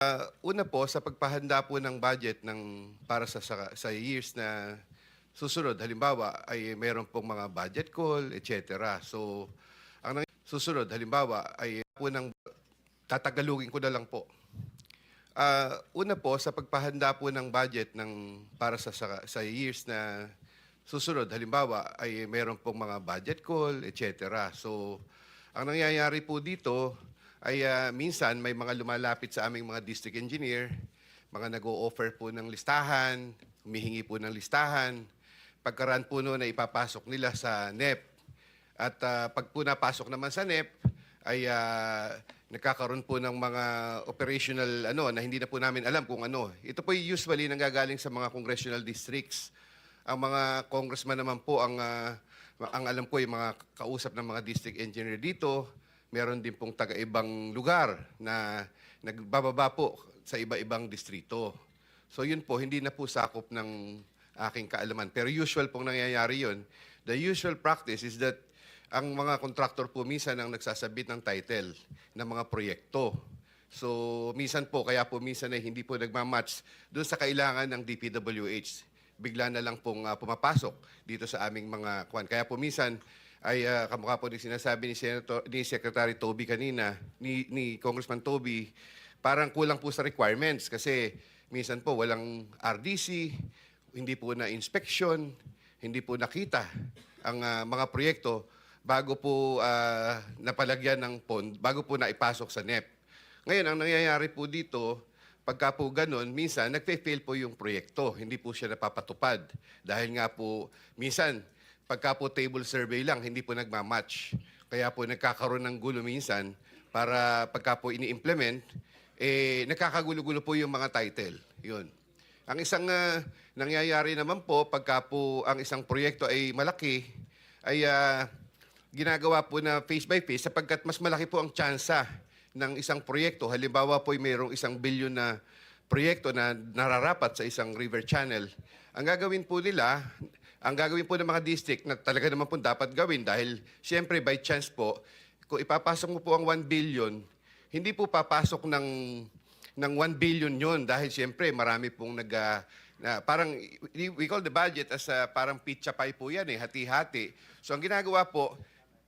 Ah, una po sa pagpahanda po ng budget ng para sa sa, sa years na susunod halimbawa ay meron pong mga budget call etc. So ang susunod halimbawa ay po ng tatagalugin ko na lang po. Ah, una po sa pagpahanda po ng budget ng para sa sa, sa years na susunod halimbawa ay meron pong mga budget call etc. So ang nangyayari po dito ay ah, minsan may mga lumalapit sa aming mga district engineer, mga nag-o-offer po ng listahan, humihingi po ng listahan. Pagkaraan po noon ay ipapasok nila sa NEP. At ah, pag po napasok naman sa NEP, ay ah, nagkakaroon po ng mga operational ano na hindi na po namin alam kung ano. Ito po usually nanggagaling sa mga congressional districts. Ang mga congressman naman po ang ah, ang alam ko yung mga kausap ng mga district engineer dito, meron din pong taga-ibang lugar na nagbababa po sa iba-ibang distrito. So yun po, hindi na po sakop ng aking kaalaman. Pero usual pong nangyayari yun. The usual practice is that ang mga contractor po minsan ang nagsasabit ng title ng mga proyekto. So, minsan po, kaya po minsan ay hindi po nagmamatch doon sa kailangan ng DPWH. Bigla na lang pong ah, pumapasok dito sa aming mga kwan. Kaya po minsan ay uh, kamukha po din sinasabi ni, Senator, ni Secretary Toby kanina, ni, ni Congressman Toby, parang kulang po sa requirements kasi minsan po walang RDC, hindi po na inspection, hindi po nakita ang ah, mga proyekto bago po ah, napalagyan ng pond, bago po naipasok sa NEP. Ngayon, ang nangyayari po dito, pagka po ganun, minsan nagfe-fail po yung proyekto, hindi po siya napapatupad. Dahil nga po, minsan, pagka po table survey lang, hindi po nagmamatch. Kaya po nagkakaroon ng gulo minsan para pagka po ini-implement, eh, nagkakagulo-gulo po yung mga title. Yun. Ang isang ah, nangyayari naman po, pagka po ang isang proyekto ay malaki, ay ah, ginagawa po na face by face sapagkat mas malaki po ang tsansa ng isang proyekto. Halimbawa po ay mayroong isang bilyon na proyekto na nararapat sa isang river channel. Ang gagawin po nila, ang gagawin po ng mga district na talaga naman po dapat gawin dahil siyempre by chance po, kung ipapasok mo po ang 1 billion, hindi po papasok ng ng 1 billion yon dahil siyempre marami pong nag ah, na parang we call the budget as ah, parang pizza pie po yan eh, hati-hati. So ang ginagawa po,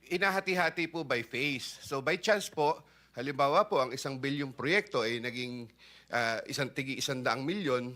inahati-hati po by phase. So by chance po, halimbawa po ang isang bilyong proyekto ay naging ah, isang tigi isang daang milyon.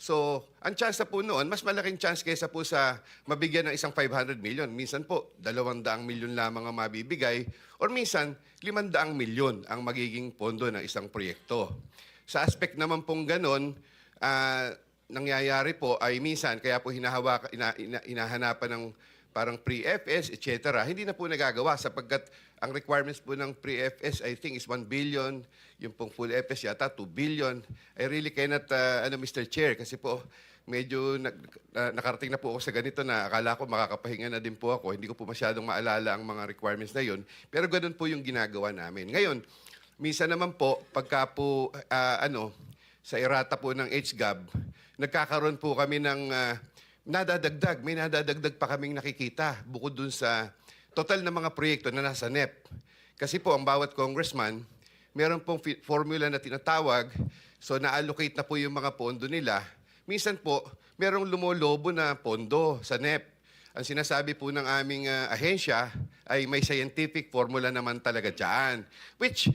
So, ang chance po noon, mas malaking chance kaysa po sa mabigyan ng isang 500 million. Minsan po, 200 milyon lamang ang mabibigay or minsan, 500 milyon ang magiging pondo ng isang proyekto. Sa aspect naman pong ganon, ah, nangyayari po ay minsan, kaya po hinahawak, ina, ina- hinahanapan ng parang pre-FS, etc. Hindi na po nagagawa sapagkat ang requirements po ng pre-FS, I think, is 1 billion. Yung pong full FS yata, 2 billion. I really cannot, uh, ano, Mr. Chair, kasi po, medyo nag, na- nakarating na po ako sa ganito na akala ko makakapahinga na din po ako. Hindi ko po masyadong maalala ang mga requirements na yun. Pero ganun po yung ginagawa namin. Ngayon, minsan naman po, pagka po, ah, ano, sa erata po ng HGAB, nagkakaroon po kami ng ah, nadadagdag. May nadadagdag pa kaming nakikita bukod dun sa total na mga proyekto na nasa NEP. Kasi po, ang bawat congressman, meron pong formula na tinatawag, so na-allocate na po yung mga pondo nila. Minsan po, merong lumolobo na pondo sa NEP. Ang sinasabi po ng aming ah, ahensya ay may scientific formula naman talaga dyan. Which,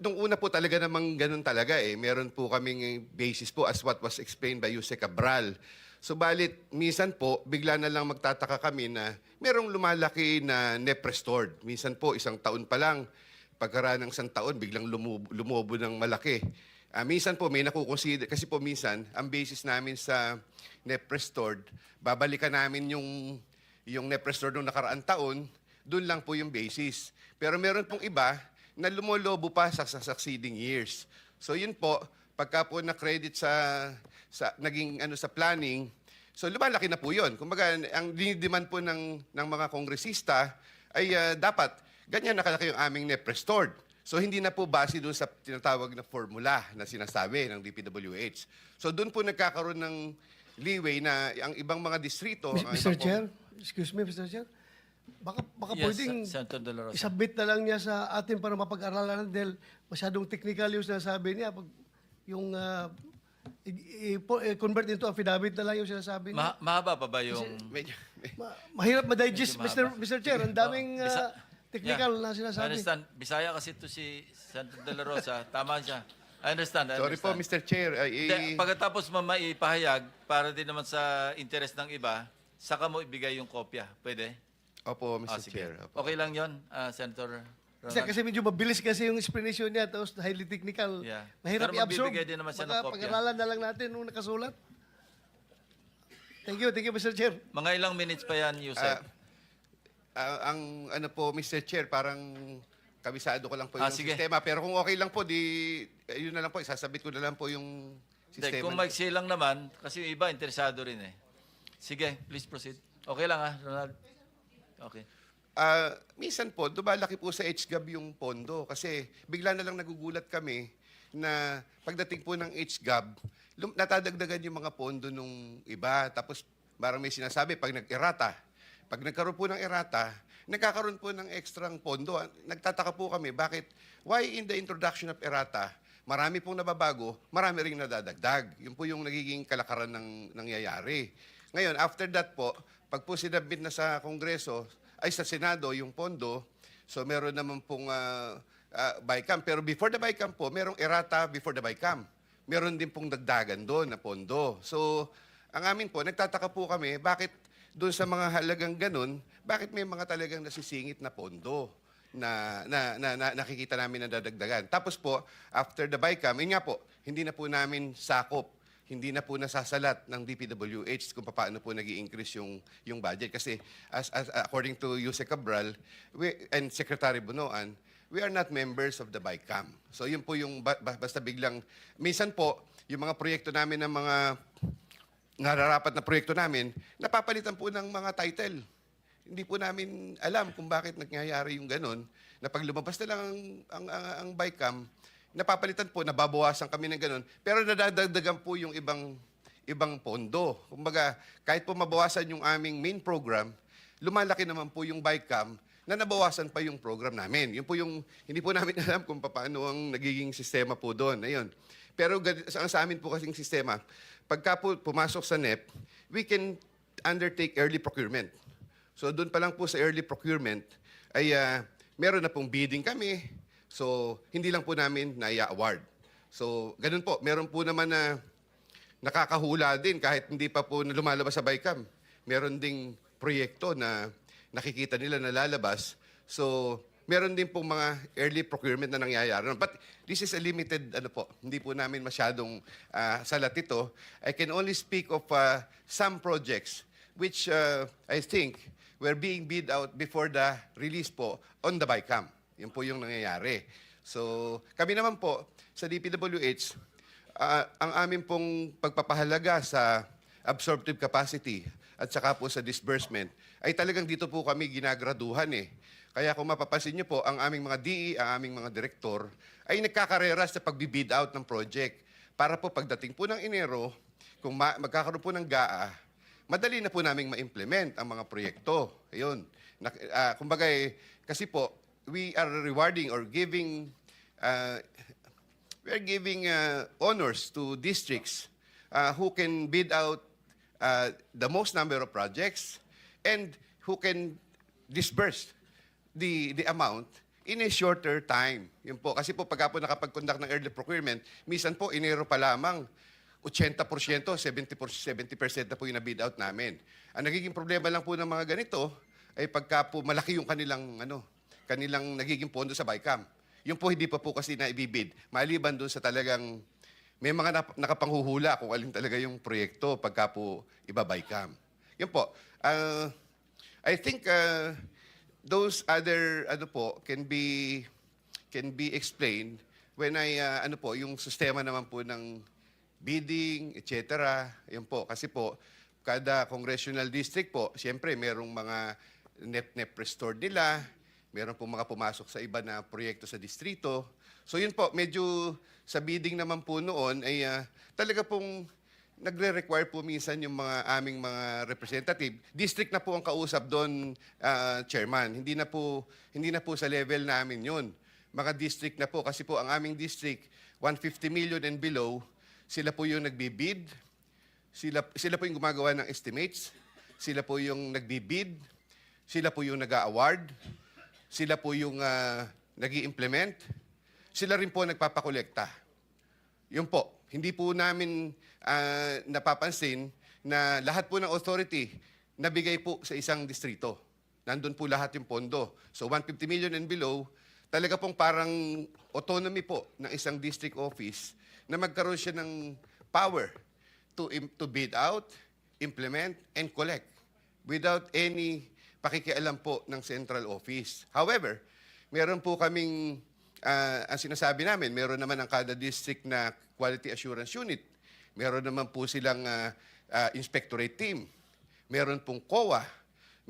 nung una po talaga namang ganun talaga eh. Meron po kaming basis po as what was explained by Jose Cabral. Subalit, minsan po, bigla na lang magtataka kami na merong lumalaki na NEP restored. Minsan po, isang taon pa lang, pagkaraan ng isang taon, biglang lumobo, lumobo ng malaki. Ah, minsan po, may nakukonsider, kasi po minsan, ang basis namin sa NEP restored, babalikan namin yung, yung NEP restored nung nakaraang taon, doon lang po yung basis. Pero meron pong iba na lumolobo pa sa, sa succeeding years. So yun po, pagka po na-credit sa, sa naging ano sa planning, so lumalaki na po yun. Kumbaga, ang dinidiman po ng, ng mga kongresista ay ah, dapat ganyan nakalaki yung aming NEP restored. So hindi na po base doon sa tinatawag na formula na sinasabi ng DPWH. So doon po nagkakaroon ng leeway na ang ibang mga distrito... ang Mr. Chair, excuse me, Mr. Chair. Baka, baka Yes, pwedeng isubmit na lang niya sa atin para mapag-aralan dahil masyadong technical yung sinasabi niya. Pag yung uh, po- i-convert into affidavit na lang yung sinasabi niyo. Ma- mahaba pa ba yung... Medyo, Ma- mahirap ma-digest, Medyo Mr. mahaba. Mr. Chair. Ang daming uh, technical Yeah. na I sinasabi. understand. Bisaya kasi to si Santo de la Rosa. Tama siya. I understand. I sorry po, understand. Mr. Chair. Ay, Hindi, eh, pagkatapos mo maipahayag, para din naman sa interest ng iba, saka mo ibigay yung kopya. Pwede? opo, Mr. Ah, sige. Chair. opo. Okay lang yon, ah, Senator Kasi, kasi medyo mabilis kasi yung explanation niya, tapos highly technical. Yeah. Mahirap Pero i-absorb. magbibigay din naman siya ng Baka kopya. pag-aralan na lang natin nung nakasulat. Thank you, thank you, Mr. Chair. Mga ilang minutes pa yan, Yusef? Ah, ah, ang ano po, Mr. Chair, parang kabisado ko lang po Ah, yung sige. sistema. Pero kung okay lang po, di, eh, yun na lang po, isasabit ko na lang po yung Hindi, sistema. kung maiksi lang naman, kasi yung iba interesado rin eh. Sige, please proceed. Okay lang ah, Ronald. Okay. Ah, minsan po, dumalaki po sa HGAB yung pondo kasi bigla na lang nagugulat kami na pagdating po ng HGAB, natadagdagan yung mga pondo nung iba. Tapos parang may sinasabi, pag nag-erata, pag nagkaroon po ng erata, nagkakaroon po ng ekstrang pondo. Ah, Nagtataka po kami, bakit, why in the introduction of erata, marami pong nababago, marami ring nadadagdag. Yun po yung nagiging kalakaran ng nangyayari. Ngayon, after that po, pag po sinabit na sa Kongreso, ay sa Senado yung pondo, so meron naman pong uh, BICAM. Pero before the BICAM po, merong errata before the BICAM. Meron din pong dagdagan doon na pondo. So, ang amin po, nagtataka po kami, bakit doon sa mga halagang ganun, bakit may mga talagang nasisingit na pondo na, na, na, na nakikita namin na dadagdagan. Tapos po, after the BICAM, yun nga po, hindi na po namin sakop hindi na po nasasalat ng DPWH kung paano po nag increase yung, yung budget. Kasi as, as, according to Jose Cabral we, and Secretary Bunoan, we are not members of the BICAM. So yun po yung ba- basta biglang, minsan po, yung mga proyekto namin ng mga nararapat na proyekto namin, napapalitan po ng mga title. Hindi po namin alam kung bakit nangyayari yung ganun, na pag lumabas na lang ang, ang, ang, ang BICAM, napapalitan po, nababawasan kami ng ganun, pero nadadagdagan po yung ibang ibang pondo. Kumbaga, kahit po mabawasan yung aming main program, lumalaki naman po yung BICAM na nabawasan pa yung program namin. Yun po yung, hindi po namin alam kung paano ang nagiging sistema po doon. Ayun. Pero gan- sa, amin po kasing sistema, pagka po pumasok sa NEP, we can undertake early procurement. So doon pa lang po sa early procurement ay ah, meron na pong bidding kami. So hindi lang po namin na-award. So ganun po, meron po naman na nakakahula din kahit hindi pa po lumalabas sa BICAM. Meron ding proyekto na nakikita nila na lalabas. So, meron din pong mga early procurement na nangyayari. But this is a limited, ano po, hindi po namin masyadong ah, salat ito. I can only speak of ah, some projects which ah, I think were being bid out before the release po on the BICAM. Yun po yung nangyayari. So, kami naman po sa DPWH, Ah, ang amin pong pagpapahalaga sa absorptive capacity at saka po sa disbursement ay talagang dito po kami ginagraduhan eh. Kaya kung mapapansin niyo po, ang aming mga DE, ang aming mga direktor ay nagkakarera sa pagbibid out ng project para po pagdating po ng Enero, kung ma- magkakaroon po ng GAA, madali na po naming ma-implement ang mga proyekto. Ayun. Nak- ah, kumbaga, eh, kasi po, we are rewarding or giving ah, we are giving uh, honors to districts uh, who can bid out uh, the most number of projects and who can disburse the the amount in a shorter time. Yun po. Kasi po pagka po nakapag-conduct ng early procurement, minsan po Enero pa lamang 80%, 70%, 70% na po yung na-bid out namin. Ang nagiging problema lang po ng mga ganito ay pagka po malaki yung kanilang ano, kanilang nagiging pondo sa BICAM. Yung po hindi pa po kasi na ibibid. Maliban doon sa talagang may mga nap- nakapanghuhula kung alin talaga yung proyekto pagka po iba BICAM. Yun po. Uh, I think uh, those other ano po can be can be explained when I uh, ano po yung sistema naman po ng bidding, etc. Yun po kasi po kada congressional district po, siyempre merong mga NEP-NEP restored nila, meron po mga pumasok sa iba na proyekto sa distrito. So yun po, medyo sa bidding naman po noon ay ah, talaga pong nagre-require po minsan yung mga aming mga representative. District na po ang kausap doon, ah, chairman. Hindi na po hindi na po sa level namin 'yun. Mga district na po kasi po ang aming district 150 million and below, sila po yung nagbibid, sila, sila po yung gumagawa ng estimates, sila po yung nagbibid, sila po yung nag-award, sila po yung uh, nag implement sila rin po nagpapakolekta. Yun po, hindi po namin ah, napapansin na lahat po ng authority nabigay po sa isang distrito. Nandun po lahat yung pondo. So 150 million and below, talaga pong parang autonomy po ng isang district office na magkaroon siya ng power to, to bid out, implement, and collect without any pakikialam po ng central office. However, meron po kaming, ah, ang sinasabi namin, meron naman ang kada district na quality assurance unit. Meron naman po silang ah, ah, inspectorate team. Meron pong COA.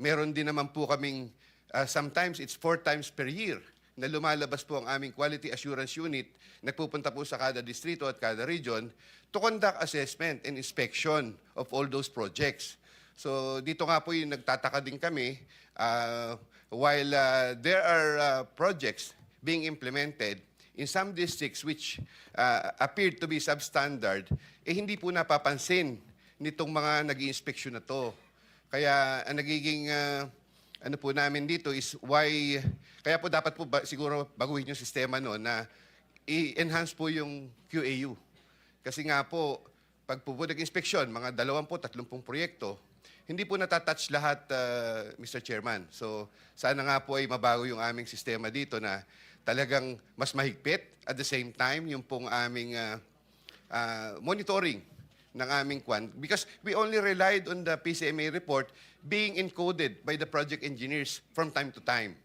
Meron din naman po kaming, ah, sometimes it's four times per year na lumalabas po ang aming quality assurance unit, nagpupunta po sa kada distrito at kada region to conduct assessment and inspection of all those projects. So dito nga po yung nagtataka din kami uh, while uh, there are uh, projects being implemented in some districts which uh, appeared to be substandard, eh hindi po napapansin nitong mga nag inspeksyon na to. Kaya ang nagiging uh, ano po namin dito is why, kaya po dapat po ba, siguro baguhin yung sistema no na i-enhance po yung QAU. Kasi nga po, pag po nag-inspeksyon, mga 20, 30 proyekto, hindi po natatouch lahat, uh, Mr. Chairman. So, sana nga po ay mabago yung aming sistema dito na talagang mas mahigpit at the same time yung pong aming uh, uh, monitoring ng aming kwan. Because we only relied on the PCMA report being encoded by the project engineers from time to time.